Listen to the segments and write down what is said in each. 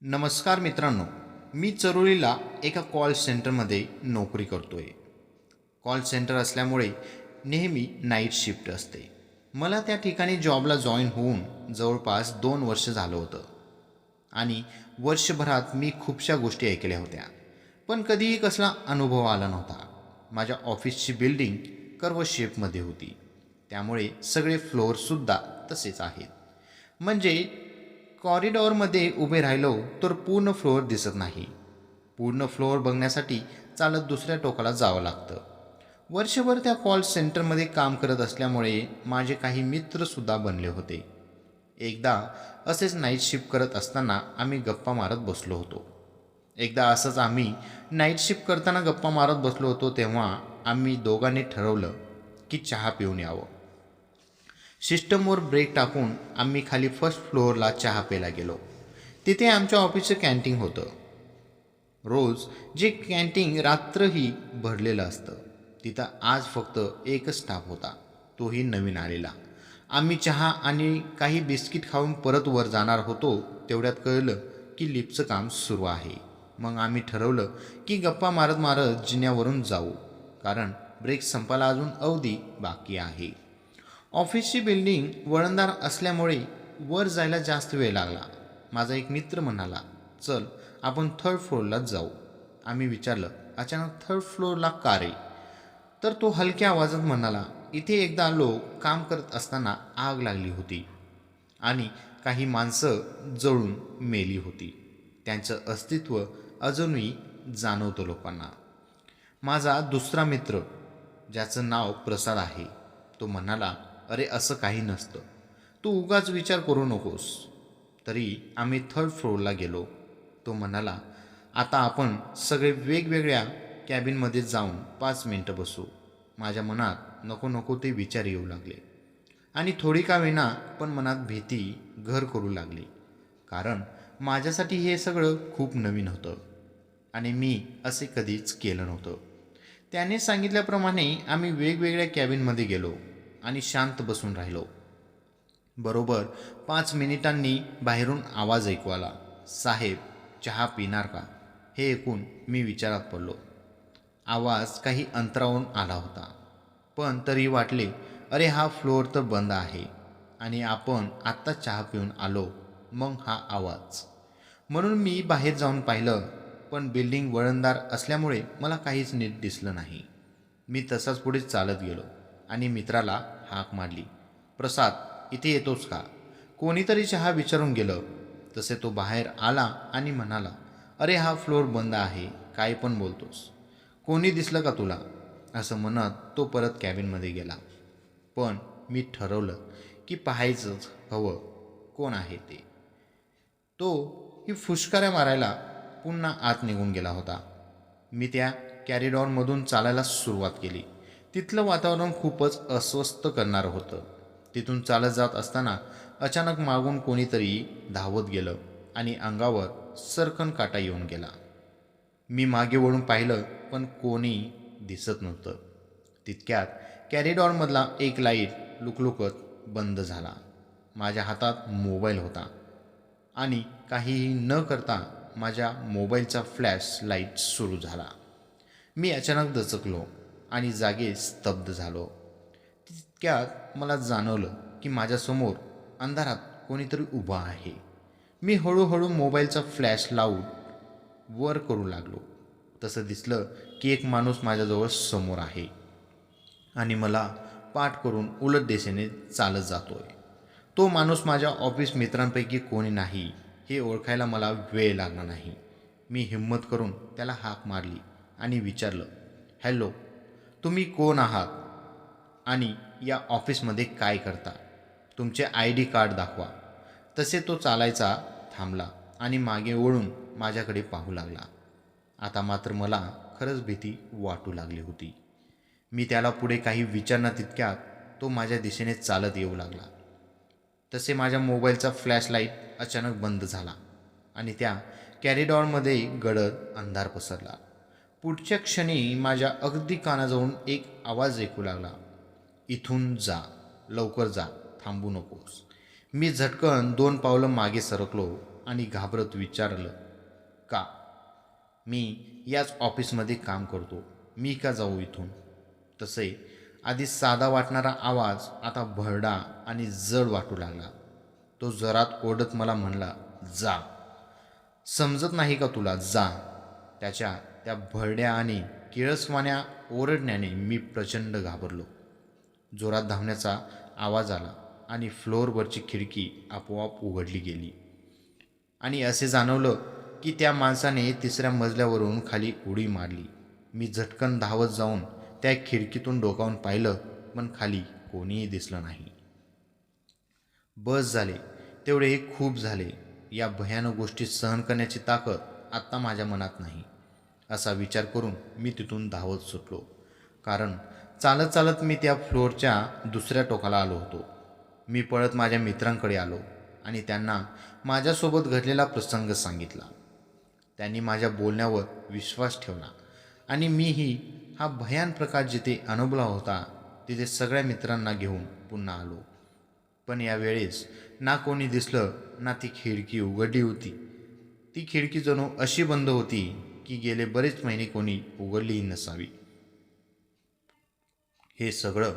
नमस्कार मित्रांनो मी चरोलीला एका कॉल सेंटरमध्ये नोकरी करतो आहे कॉल सेंटर असल्यामुळे नेहमी नाईट शिफ्ट असते. मला त्या ठिकाणी जॉबला जॉईन होऊन जवळपास दोन वर्ष झालं होतं. आणि वर्षभरात मी खूपशा गोष्टी ऐकल्या होत्या. पण कधीही कसला अनुभव आला नव्हता. माझ्या ऑफिसची बिल्डिंग कर्व शेपमध्ये होती. त्यामुळे सगळे फ्लोअरसुद्धा तसेच आहेत. म्हणजे कॉरिडॉरमध्ये उभे राहिलो तर पूर्ण फ्लोअर दिसत नाही. पूर्ण फ्लोअर बघण्यासाठी चालत दुसऱ्या टोकाला जावं लागतं. वर्षभर त्या कॉल सेंटरमध्ये काम करत असल्यामुळे माझे काही मित्रसुद्धा बनले होते. एकदा असेच नाईट शिफ्ट करत असताना आम्ही गप्पा मारत बसलो होतो. एकदा असंच आम्ही नाईट शिफ्ट करताना गप्पा मारत बसलो होतो तेव्हा आम्ही दोघांनी ठरवलं की चहा पिऊन यावं. सिस्टमवर ब्रेक टाकून आम्ही खाली फर्स्ट फ्लोअरला चहा प्यायला गेलो. तिथे आमच्या ऑफिसचं कॅन्टीन होतं. रोज जे कॅन्टीन रात्रही भरलेलं असतं तिथं आज फक्त एकच स्टाफ होता तोही नवीन आलेला. आम्ही चहा आणि काही बिस्किट खाऊन परत वर जाणार होतो तेवढ्यात कळलं की लिपचं काम सुरू आहे. मग आम्ही ठरवलं की गप्पा मारत मारत जिन्यावरून जाऊ कारण ब्रेक संपायला अजून अवधी बाकी आहे. ऑफिसची बिल्डिंग वळणदार असल्यामुळे वर जायला जास्त वेळ लागला. माझा एक मित्र म्हणाला चल आपण थर्ड फ्लोअरलाच जाऊ. आम्ही विचारलं अचानक थर्ड फ्लोअरला का रे? तर तो हलक्या आवाजात म्हणाला इथे एकदा लोक काम करत असताना आग लागली होती आणि काही माणसं जळून मेली होती. त्यांचं अस्तित्व अजूनही जाणवतं लोकांना. माझा दुसरा मित्र ज्याचं नाव प्रसाद आहे तो म्हणाला अरे असं काही नसतं. तू उगाच विचार करू नकोस. तरी आम्ही थर्ड फ्लोअरला गेलो. तो म्हणाला आता आपण सगळे वेगवेगळ्या कॅबिनमध्ये जाऊन पाच मिनटं बसू. माझ्या मनात नको नको ते विचार येऊ लागले. आणि थोडी का वेना पण मनात भीती घर करू लागली. कारण माझ्यासाठी हे सगळं खूप नवीन होतं. आणि मी असे कधीच केलं नव्हतं. त्याने सांगितल्याप्रमाणे आम्ही वेगवेगळ्या कॅबिनमध्ये गेलो. आणि शांत बसून राहिलो. बरोबर पाच मिनिटांनी बाहेरून आवाज ऐकू आला. साहेब चहा पिणार का? हे ऐकून मी विचारात पडलो. आवाज काही अंतरावरून आला होता. पण तरी वाटले अरे हा फ्लोअर तर बंद आहे आणि आपण आत्ता चहा पिऊन आलो. मग हा आवाज. म्हणून मी बाहेर जाऊन पाहिलं पण बिल्डिंग वळणदार असल्यामुळे मला काहीच नीट दिसलं नाही. मी तसाच पुढे चालत गेलो आणि मित्राला हाक मारली. प्रसाद इथे येतोच का? कोणीतरी चहा विचारून गेलं. तसे तो बाहेर आला आणि म्हणाला अरे हा फ्लोअर बंद आहे काय पण बोलतोस. कोणी दिसलं का तुला? असं म्हणत तो परत कॅबिनमध्ये गेला. पण मी ठरवलं की पाहायचंच हवं कोण आहे ते. तो ही फुशकाऱ्या मारायला पुन्हा आत निघून गेला होता. मी त्या कॅरिडॉरमधून चालायला सुरुवात केली. तिथलं वातावरण खूपच अस्वस्थ करणारं होतं. तिथून चालत जात असताना अचानक मागून कोणीतरी धावत गेलं आणि अंगावर सरकन काटा येऊन गेला. मी मागे वळून पाहिलं पण कोणी दिसत नव्हतं. तितक्यात कॅरिडॉरमधला एक लाइट लुकलुकत बंद झाला. माझ्या हातात मोबाईल होता आणि काहीही न करता माझ्या मोबाईलचा फ्लॅश लाइट सुरू झाला. मी अचानक दचकलो. आणि जागे स्तब्ध झालो. तितक्यात मला जाणवलं की माझ्यासमोर अंधारात कोणीतरी उभा आहे. मी हळूहळू मोबाईलचा फ्लॅश लावून वर करू लागलो. तसं दिसलं की एक माणूस माझ्याजवळ समोर आहे आणि मला पाठ करून उलट दिशेने चालत जातोय. तो माणूस माझ्या ऑफिस मित्रांपैकी कोणी नाही हे ओळखायला मला वेळ लागला नाही. मी हिंमत करून त्याला हाक मारली आणि विचारलं हॅलो तुम्ही कोण आहात? आणि या ऑफिसमध्ये काय करता? तुमचे आय डी कार्ड दाखवा. तसे तो चालायचा थांबला आणि मागे वळून माझ्याकडे पाहू लागला. आता मात्र मला खरंच भीती वाटू लागली होती. मी त्याला पुढे काही विचारणार तितक्यात तो माझ्या दिशेने चालत येऊ लागला. तसे माझ्या मोबाईलचा फ्लॅशलाईट अचानक बंद झाला आणि त्या कॅरिडॉरमध्ये गडद अंधार पसरला. पुढच्या क्षणी माझ्या अगदी कानाजवळून एक आवाज ऐकू लागला. इथून जा लवकर जा थांबू नकोस. मी झटकन दोन पावलं मागे सरकलो आणि घाबरत विचारलं का? मी याच ऑफिसमध्ये काम करतो. मी का जाऊ इथून? तसे आधी साधा वाटणारा आवाज आता भरडा आणि जड वाटू लागला. तो जरात ओढत मला म्हणला जा. समजत नाही का तुला? जा. त्याच्या त्या भरड्या आणि किळसवाण्या ओरडण्याने मी प्रचंड घाबरलो. जोरात धावण्याचा आवाज आला आणि फ्लोअरवरची खिडकी आपोआप उघडली गेली. आणि असे जाणवलं की त्या माणसाने तिसऱ्या मजल्यावरून खाली उडी मारली. मी झटकन धावत जाऊन त्या खिडकीतून डोकावून पाहिलं पण खाली कोणीही दिसलं नाही. बस झाले. तेवढे खूप झाले. या भयानक गोष्टी सहन करण्याची ताकद आत्ता माझ्या मनात नाही. असा विचार करून मी तिथून धावत सुटलो. कारण चालत चालत मी त्या फ्लोअरच्या दुसऱ्या टोकाला आलो होतो. मी पळत माझ्या मित्रांकडे आलो आणि त्यांना माझ्यासोबत घडलेला प्रसंग सांगितला. त्यांनी माझ्या बोलण्यावर विश्वास ठेवला आणि मीही हा भयान प्रकार जिथे अनुभवला होता तिथे सगळ्या मित्रांना घेऊन पुन्हा आलो. पण यावेळेस ना कोणी दिसलं ना ती खिडकी उघडली होती. ती खिडकी जणू अशी बंद होती की गेले बरेच महिने कोणी उघडलीही नसावी. हे सगळं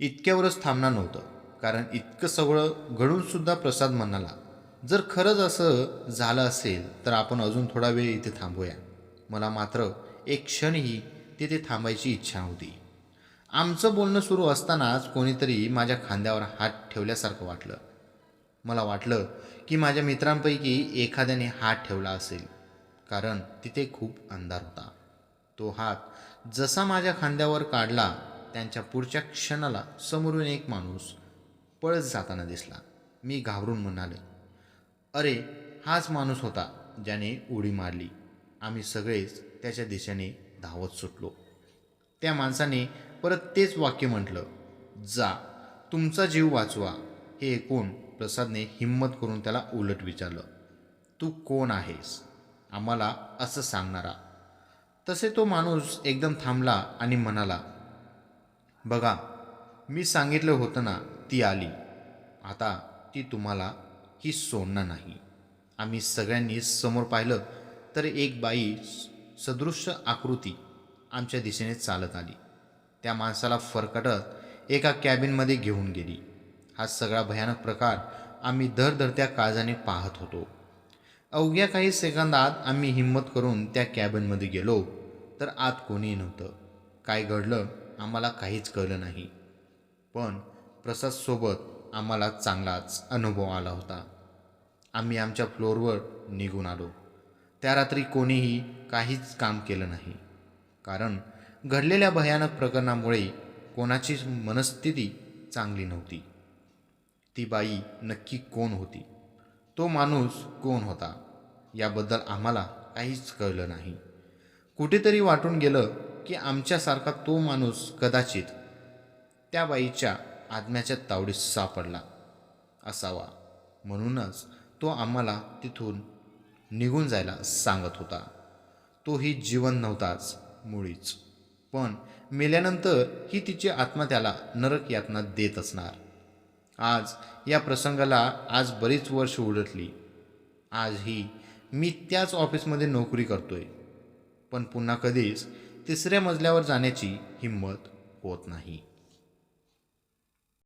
इतक्यावरच थांबणार नव्हतं. कारण इतकं सगळं घडूनसुद्धा प्रसाद म्हणाला जर खरंच असं झालं असेल तर आपण अजून थोडा वेळ इथे थांबूया. मला मात्र एक क्षणही तिथे थांबायची इच्छा होती आमचं बोलणं सुरू असतानाच कोणीतरी माझ्या खांद्यावर हात ठेवल्यासारखं वाटलं. मला वाटलं की माझ्या मित्रांपैकी एखाद्याने हात ठेवला असेल. कारण तिथे खूप अंधार होता. तो हात जसा माझ्या खांद्यावर काढला त्यांच्या पुढच्या क्षणाला समोरून एक माणूस पळत जाताना दिसला. मी घाबरून म्हणाले अरे हाच माणूस होता ज्याने उडी मारली. आम्ही सगळेच त्याच्या दिशेने धावत सुटलो. त्या माणसाने परत तेच वाक्य म्हटलं जा तुमचा जीव वाचवा. हे ऐकून प्रसादने हिंमत करून त्याला उलट विचारलं तू कोण आहेस? आम्हाला असं सांगणारा. तसे तो माणूस एकदम थांबला आणि म्हणाला बघा मी सांगितलं होतं ना ती आली. आता ती तुम्हाला ही सोडणार नाही. आम्ही सगळ्यांनी समोर पाहिलं तर एक बाई सदृश्य आकृती आमच्या दिशेने चालत आली. त्या माणसाला फरकटत एका कॅबिनमध्ये घेऊन गेली. हा सगळा भयानक प्रकार आम्ही धरधरत्या काळजाने पाहत होतो. अवघ्या काही सेकंदात आम्ही हिंमत करून त्या कॅबिनमध्ये गेलो तर आत कोणीही नव्हतं. काय घडलं आम्हाला काहीच कळलं नाही. पण प्रसादसोबत आम्हाला चांगलाच अनुभव आला होता. आम्ही आमच्या फ्लोअरवर निघून आलो. त्या रात्री कोणीही काहीच काम केलं नाही. कारण घडलेल्या भयानक प्रकरणामुळे कोणाची मनस्थिती चांगली नव्हती. ती बाई नक्की कोण होती? तो माणूस कोण होता? याबद्दल आम्हाला काहीच कळलं नाही. कुठेतरी वाटून गेलं की आमच्यासारखा तो माणूस कदाचित त्या बाईच्या आत्म्याच्या तावडीत सापडला असावा. म्हणूनच तो आम्हाला तिथून निघून जायला सांगत होता. तोही जीवन नव्हताच मुळीच. पण मेल्यानंतर ही तिची आत्मा त्याला नरक यातना देत असणार. आज या प्रसंगाला आज बरीच वर्ष उलटली. आजही मी त्याच ऑफिसमध्ये नोकरी करतोय. पण पुन्हा कधीच तिसऱ्या मजल्यावर जाण्याची हिंमत होत नाही.